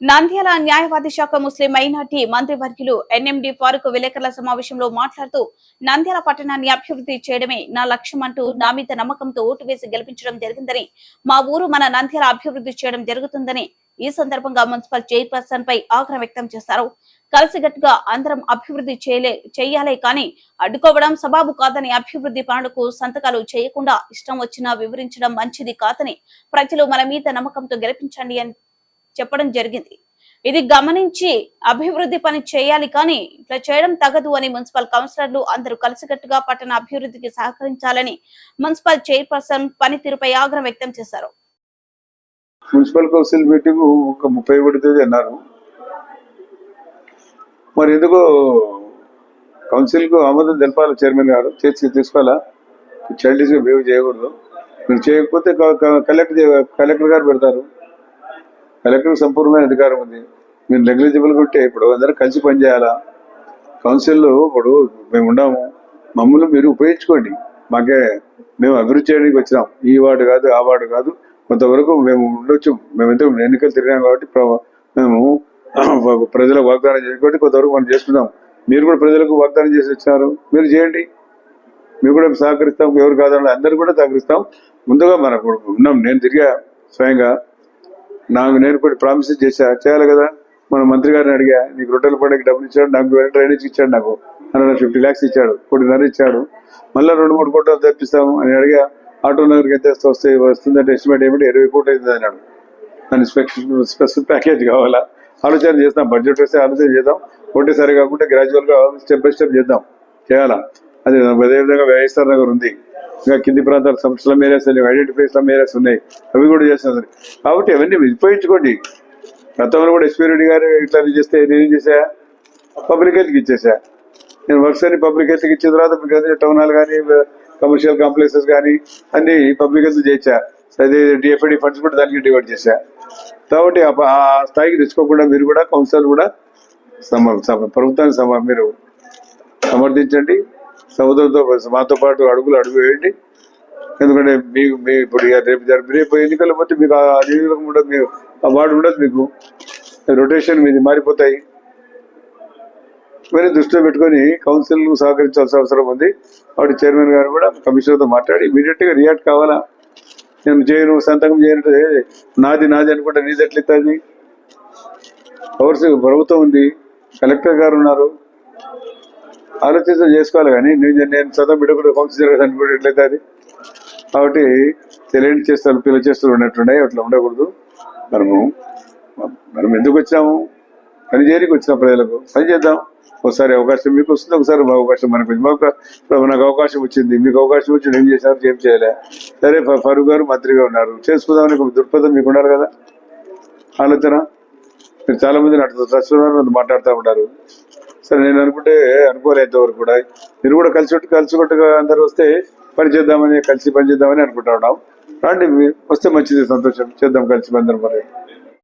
నంద్యాల న్యాయవాది శాఖ ముస్లిం మైనార్టీ మంత్రివర్యులు ఎన్ఎండి ఫారూక్ విలేకరుల సమావేశంలో మాట్లాడుతూ నంద్యాల పట్టణాన్ని అభివృద్ధి చేయడమే నా లక్ష్యం అంటూ నా మీద నమ్మకంతో ఓటు వేసి గెలిపించడం జరిగిందని మా ఊరు మన నంద్యాల అభివృద్ధి చేయడం జరుగుతుందని ఈ సందర్భంగా మున్సిపల్ చైర్పర్సన్ పై ఆగ్రహం వ్యక్తం చేశారు. కలిసిగట్టుగా అందరం అభివృద్ధి చేయలే చేయాలే కానీ అడ్డుకోవడం సబాబు కాదని అభివృద్ధి పనులకు సంతకాలు చేయకుండా ఇష్టం వచ్చినా వివరించడం మంచిది కాదని ప్రజలు మన మీద నమ్మకంతో గెలిపించండి అని చెప్పడం జరిగింది. ఇది గమనించి అభివృద్ధి పని చేయాలి కానీ ఇట్లా చేయడం తగదు అని మున్సిపల్ కౌన్సిలర్లు అందరూ కలిసికట్టుగా పట్టణ అభివృద్ధికి సహకరించాలని మున్సిపల్ చైర్పర్సన్ పనితీరుపై ఆగ్రహం వ్యక్తం చేశారు. మున్సిపల్ కౌన్సిల్ మీటింగ్ ఒక ముప్పై ఒకటి తేదీ అన్నారు. మరి ఎందుకో కౌన్సిల్కు ఆమోదం తెలపాలి చైర్మన్ గారు? చేసి తీసుకోవాలా? చైల్డ్ బిహేవ్ చేయకూడదు. మీరు చేయకపోతే కలెక్టర్ కలెక్టర్ గారు పెడతారు. కలెక్టర్ సంపూర్ణమైన అధికారం ఉంది. మీరు నెగ్లిజిబుల్ ఉంటే ఇప్పుడు అందరూ కలిసి పనిచేయాలా కౌన్సిల్లో ఇప్పుడు మేము ఉన్నాము. మమ్మల్ని మీరు ఉపయోగించుకోండి. మాకే మేము అభివృద్ధి చేయడానికి వచ్చినాం. ఈ వార్డు కాదు ఆ వార్డు కాదు. కొంతవరకు మేము ఉండొచ్చు. మేము ఎంతో ఎన్నికలు తిరిగాం కాబట్టి మేము ప్రజలకు వాగ్దానం చేయకపోతే కొంతవరకు మనం చేసుకుందాం. మీరు కూడా ప్రజలకు వాగ్దానం చేసి వచ్చినారు. మీరు చేయండి. మేము కూడా సహకరిస్తాం. ఎవరు కాదని అందరూ కూడా సహకరిస్తాం. ముందుగా మనకు ఉన్నాం. నేను తిరిగా స్వయంగా నాకు నేను కూడా ప్రామిస్ చేశా చేయాలి కదా. మన మంత్రి గారిని అడిగా నీకు రొట్టెల పండుగ డబ్బులు ఇచ్చాడు నాకు వెళ్ళి డ్రైనేజ్ ఇచ్చాడు నాకు. హండ్రెడ్ ఫిఫ్టీ ల్యాక్స్ ఇచ్చాడు కోటిన్నర ఇచ్చాడు. మళ్ళీ రెండు మూడు కోట్లు తెప్పిస్తాము అని అడిగా. ఆటో నగర్కి ఎంత వస్తే వస్తుందంటే ఎస్టిమేట్ ఏమిటి? ఇరవై కోట్లు అవుతుంది అన్నాడు. దాని స్పెషల్ ప్యాకేజ్ కావాలా? ఆలోచన చేస్తాం బడ్జెట్ వస్తే ఆలోచన చేద్దాం. ఒకటేసారి కాకుండా గ్రాడ్యువల్గా స్టెప్ బై స్టెప్ చేద్దాం. చేయాలా? అది అదేవిధంగా వ్యయస్థాన నగర్ ఉంది. ఇంకా కింది ప్రాంతాల సంస్థల మేరేస్ ఏరియాస్ ఐడెంటిఫై స్లమ్ ఏరియాస్ ఉన్నాయి. అవి కూడా చేస్తున్నారు. కాబట్టి అవన్నీ ఉపయోగించుకోండి గతంలో కూడా ఎస్పీ రెడ్డి గారు ఇట్లా చేస్తే నేనేం చేశా? పబ్లిక్ హెల్త్కి ఇచ్చేసా నేను వర్క్స్ అన్ని పబ్లిక్ హెల్త్కి ఇచ్చిన తర్వాత మీకు టౌన్ హాల్ కానీ కమర్షియల్ కాంప్లెక్సెస్ కానీ అన్ని పబ్లిక్ హెల్త్ చేయించా అదే డిఎఫ్ఐడి ఫండ్స్ కూడా దానికి డివైడ్ చేశా. కాబట్టి ఆ స్థాయికి తెచ్చుకోకుండా మీరు కూడా కౌన్సిలర్ కూడా సమ ప్రభుత్వానికి ప్రభుత్వాన్ని సమ మీరు సమర్థించండి. సముద్రంతో మాతో పాటు అడుగులు అడుగు వేయండి. ఎందుకంటే మీకు మీ ఇప్పుడు రేపు జర- రేపు ఎన్నికలు పోతే మీకు ఆ నియోజకవర్గం ఉండదు. మీకు ఆ వార్డు ఉండదు మీకు. రొటేషన్ మీది మారిపోతాయి. మరి దృష్టిలో పెట్టుకొని కౌన్సిల్ సహకరించాల్సిన అవసరం ఉంది. వాటి చైర్మన్ గారు కూడా కమిషనర్తో మాట్లాడి ఇమీడియట్గా రియాక్ట్ కావాలా? నేను చేయను సంతకం చేయనంటే నాది నాది అనుకుంటే నీది ఎట్లయితుంది పవర్స్ ప్రభుత్వం ఉంది. కలెక్టర్ గారు ఉన్నారు. ఆలోచించడం చేసుకోవాలి కానీ నేను నేను చదువు బిడ్డ కౌన్సిలర్ కదా ఎట్లయితే అది? కాబట్టి తెలియని చేస్తారు పిల్ల చేస్తారు ఉన్నట్టుండే అట్లా ఉండకూడదు. మనము మనం ఎందుకు వచ్చాము పని చేయడానికి వచ్చిన ప్రజలకు. పని చేద్దాం. ఒకసారి అవకాశం మీకు వస్తుంది ఒకసారి మా అవకాశం మనకు మాకు నాకు అవకాశం వచ్చింది. మీకు అవకాశం వచ్చి ఏం చేశారు ఏం చేయలే. సరే ఫరూక్ గారు మంత్రిగా ఉన్నారు. చేసుకుందామని ఒక దృక్పథం మీకు ఉన్నారు కదా? ఆలోచన? మీరు చాలామంది నడుతున్నారు మాట్లాడుతూ ఉంటారు. సరే నేను అనుకుంటే అనుకోలేదు ఇంతవరకు కూడా. మీరు కూడా కలిసి కొట్టు కలిసి అందరు వస్తే పని చేద్దామని కలిసి పని చేద్దామని అనుకుంటా ఉన్నాం. రండి వస్తే మంచిది సంతోషం. చేద్దాం కలిసి అందరం మరి.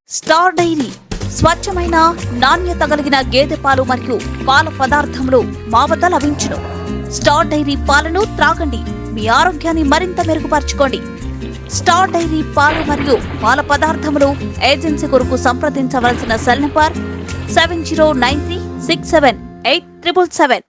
స్టార్ డైరీ స్వచ్ఛమైన నాణ్యత కలిగిన గేదె పాలు మరియు పాల పదార్థములు మా వద్ద లభించును. స్టార్ డైరీ పాలను త్రాగండి. మీ ఆరోగ్యాన్ని మరింత మెరుగుపరచుకోండి. స్టార్ డైరీ పాలు మరియు పాల పదార్థములు ఏజెన్సీ కొరకు సంప్రదించవలసిన cell number seven zero nine three six seven eight triple seven